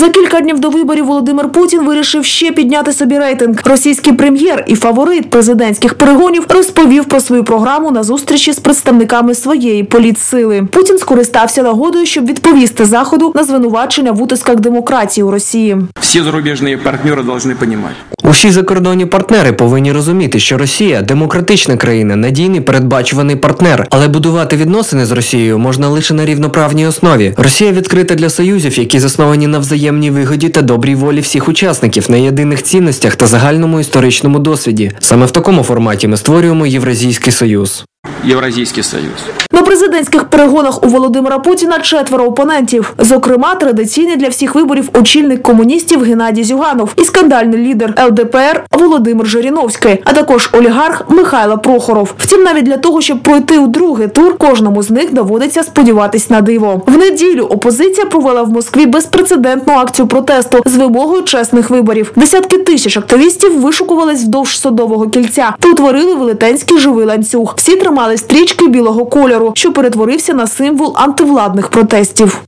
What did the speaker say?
За кілька днів до виборів Володимир Путін вирішив ще підняти собі рейтинг. Російський прем'єр і фаворит президентських перегонів розповів про свою програму на зустрічі з представниками своєї політсили. Путін скористався нагодою, щоб відповісти заходу на звинувачення в утисках демократії у Росії. Все зарубежные партнеры должны понимать. Усі закордонні партнери повинні розуміти, що Росія демократична країна, надійний передбачуваний партнер, але будувати відносини з Росією можна лише на рівноправній основі. Росія відкрита для союзів, які засновані на взаємній вигоді та добрій волі всіх учасників, на єдиних цінностях та загальному історичному досвіді. Саме в такому форматі ми створюємо Євразійський союз. Євразійський союз. На президентських перегонах у Володимира Путіна четверо опонентів. Зокрема, традиційний для всіх виборів очільник комуністів Геннадій Зюганов і скандальний лідер ЛДПР Володимир Жириновський, а також олігарх Михайло Прохоров. Втім, навіть для того, щоб пройти у другий тур, кожному з них доводиться сподіватись на диво. В неділю опозиція провела в Москві безпрецедентну акцію протесту з вимогою чесних виборів. Десятки тисяч активістів вишукувались вдовж садового кільця та утворили велетенський живий ланцюг. Всі тримали стрічки білого кольору, що перетворився на символ антивладних протестів.